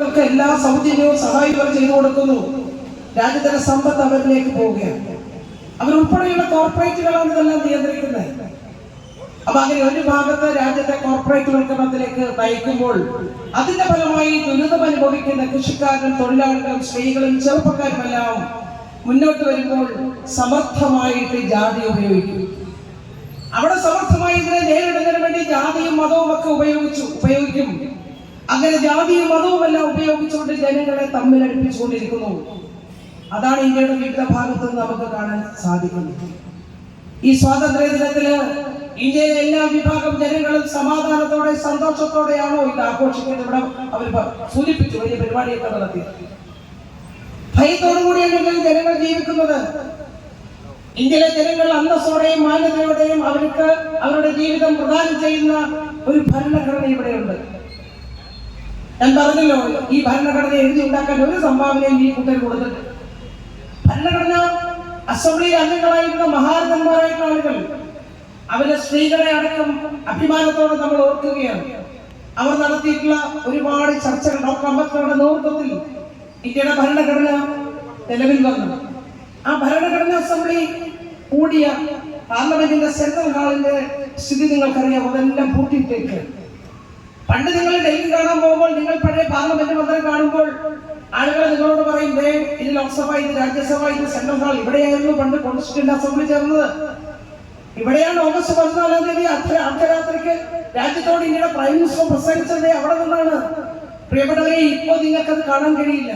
അവർക്ക് എല്ലാ സൗജന്യവും സഹായവും ചെയ്തു കൊടുക്കുന്നു. രാജ്യത്തിന്റെ സമ്പത്ത് അവരിലേക്ക് പോവുകയാണ്. അവരുൾപ്പെടെയുള്ള കോർപ്പറേറ്റുകളാണ് ഇതെല്ലാം നിയന്ത്രിക്കുന്നത്. അപ്പൊ അങ്ങനെ ഒരു ഭാഗത്ത് രാജ്യത്തെ കോർപ്പറേറ്റ് വൽക്കരണത്തിലേക്ക് നയിക്കുമ്പോൾ അതിന്റെ ഫലമായി ദുരിതം അനുഭവിക്കുന്ന കൃഷിക്കാരും തൊഴിലാളികളും സ്ത്രീകളും ചെറുപ്പക്കാരുമെല്ലാം മുന്നോട്ട് വരുമ്പോൾ സമർത്ഥമായിട്ട് ജാതി ഉപയോഗിക്കും. അവിടെ സമർത്ഥമായി ഇതിനെ നേരിടുന്നതിന് വേണ്ടി ജാതിയും മതവും ഒക്കെ ഉപയോഗിച്ചു ഉപയോഗിക്കും. അങ്ങനെ ജാതിയും മതവും എല്ലാം ഉപയോഗിച്ചുകൊണ്ട് ജനങ്ങളെ തമ്മിലടുപ്പിച്ചുകൊണ്ടിരിക്കുന്നു അതാണ് ഇന്ത്യയുടെ വിവിധ ഭാഗത്ത് നമുക്ക് കാണാൻ സാധിക്കുന്നത്. ഈ സ്വാതന്ത്ര്യ ദിനത്തിൽ ഇന്ത്യയിലെ എല്ലാ വിഭാഗം ജനങ്ങളും സമാധാനത്തോടെ സന്തോഷത്തോടെയാണോ ഇത് ആഘോഷിക്കുന്നത് ഇവിടെ അവർ സൂചിപ്പിച്ചു. വലിയ പരിപാടിയൊക്കെ നടത്തി. ഭയത്തോടു കൂടിയാണ് ജനങ്ങൾ ജീവിക്കുന്നത്. ഇന്ത്യയിലെ ജനങ്ങൾ അന്തസ്സോടെയും മാന്യതയോടെയും അവർക്ക് അവരുടെ ജീവിതം പ്രദാനം ചെയ്യുന്ന ഒരു ഭരണഘടന ഇവിടെയുണ്ട്. ഞാൻ പറഞ്ഞല്ലോ ഈ ഭരണഘടന എഴുതി ഉണ്ടാക്കാൻ ഒരു സംഭാവനയും ഈ കൂട്ടർ കൊടുത്തിട്ട് ഭരണഘടന അസംബ്ലിയിൽ അംഗങ്ങളായിരുന്ന മഹാരഥന്മാരായിട്ടുള്ള ആളുകൾ അവരെ സ്ത്രീകളെ അടക്കം അഭിമാനത്തോടെ നമ്മൾ ഓർക്കുകയാണ്. അവർ നടത്തിയിട്ടുള്ള ഒരുപാട് ചർച്ചകൾ ഡോക്ടർ അംബേദ്കറുടെ നേതൃത്വത്തിൽ ഇന്ത്യയുടെ ഭരണഘടന നിലവിൽ വന്നു. ആ ഭരണഘടന അസംബ്ലി കൂടിയ പാർലമെന്റിന്റെ സെൻട്രൽ ഹാളിന്റെ സ്ഥിതി നിങ്ങൾക്കറിയാം അതെല്ലാം പൂട്ടിയിട്ടേക്ക്. പണ്ട് നിങ്ങൾ ഡൽഹി കാണാൻ പോകുമ്പോൾ നിങ്ങൾ പഴയ പാർലമെന്റ് മന്ദിരം കാണുമ്പോൾ ആളുകൾ നിങ്ങളോട് പറയും ദേ ഇത് ലോക്സഭ ഇത് രാജ്യസഭ ഇത് സെൻട്രൽ ഹാൾ. ഇവിടെയായിരുന്നു പണ്ട് കോൺസ്റ്റിറ്റ്യൂന്റ് അസംബ്ലി ചേർന്നത്. ഇവിടെയാണ് ഓഗസ്റ്റ് പതിനാലാം തീയതി അർദ്ധ അർദ്ധരാത്രിക്ക് രാജ്യത്തോട് ഇന്ത്യയുടെ പ്രൈം മിനിസ്റ്റർ പ്രസംഗിച്ചത്. അവിടെ നിന്നാണ്. പ്രിയപ്പെട്ടവരെ ഇപ്പോൾ നിങ്ങൾക്കത് കാണാൻ കഴിയില്ല.